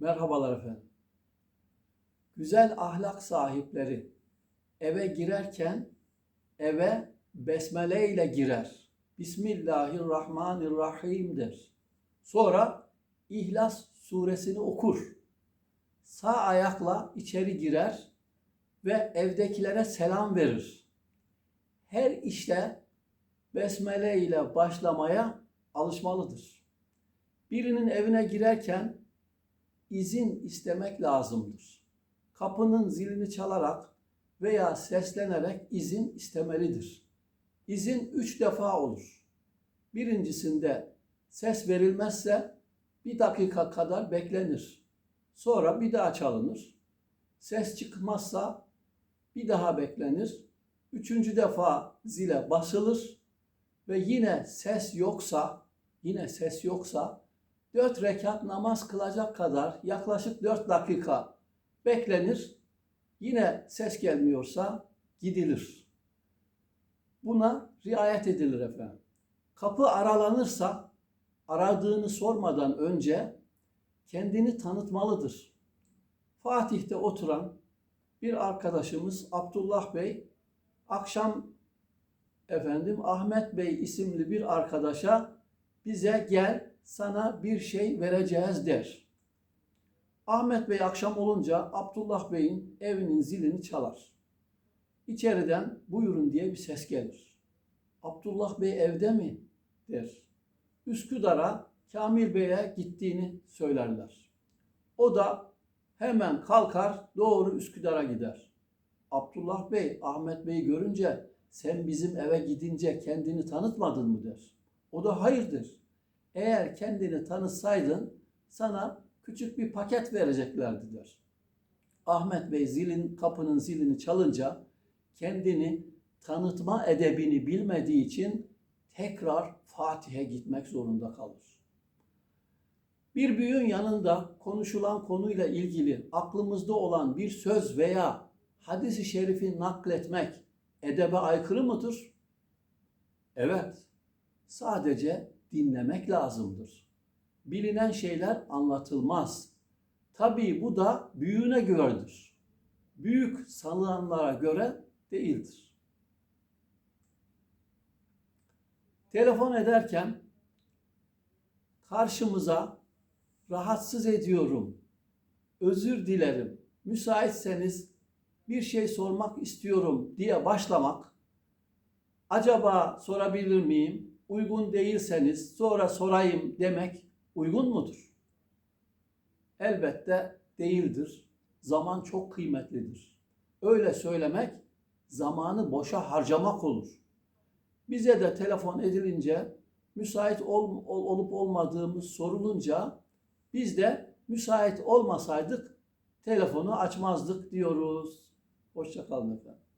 Merhabalar efendim. Güzel ahlak sahipleri eve girerken eve besmele ile girer. Bismillahirrahmanirrahim der. Sonra İhlas suresini okur. Sağ ayakla içeri girer ve evdekilere selam verir. Her işte besmele ile başlamaya alışmalıdır. Birinin evine girerken izin istemek lazımdır. Kapının zilini çalarak veya seslenerek izin istemelidir. İzin üç defa olur. Birincisinde ses verilmezse bir dakika kadar beklenir. Sonra bir daha çalınır. Ses çıkmazsa bir daha beklenir. Üçüncü defa zile basılır ve yine ses yoksa, yine ses yoksa dört rekat namaz kılacak kadar yaklaşık dört dakika beklenir. Yine ses gelmiyorsa gidilir. Buna riayet edilir efendim. Kapı aralanırsa aradığını sormadan önce kendini tanıtmalıdır. Fatih'te oturan bir arkadaşımız Abdullah Bey akşam efendim Ahmet Bey isimli bir arkadaşa bize gel sana bir şey vereceğiz der. Ahmet Bey akşam olunca Abdullah Bey'in evinin zilini çalar. İçeriden buyurun diye bir ses gelir. Abdullah Bey evde mi? der. Üsküdar'a Kamil Bey'e gittiğini söylerler. O da hemen kalkar doğru Üsküdar'a gider. Abdullah Bey Ahmet Bey'i görünce sen bizim eve gidince kendini tanıtmadın mı der. O da hayırdır. Eğer kendini tanıtsaydın sana küçük bir paket vereceklerdi der. Ahmet Bey zilin kapının zilini çalınca kendini tanıtma edebini bilmediği için tekrar Fatih'e gitmek zorunda kalır. Bir büyüğün yanında konuşulan konuyla ilgili aklımızda olan bir söz veya hadisi şerifi nakletmek edebe aykırı mıdır? Evet. Sadece dinlemek lazımdır. Bilinen şeyler anlatılmaz. Tabii bu da büyüğüne göredir. Büyük sanılanlara göre değildir. Telefon ederken karşımıza rahatsız ediyorum, özür dilerim, müsaitseniz bir şey sormak istiyorum diye başlamak, acaba sorabilir miyim, uygun değilseniz sonra sorayım demek uygun mudur? Elbette değildir. Zaman çok kıymetlidir. Öyle söylemek zamanı boşa harcamak olur. Bize de telefon edilince müsait ol, ol, olup olmadığımız sorulunca biz de müsait olmasaydık telefonu açmazdık diyoruz. Hoşçakalın efendim.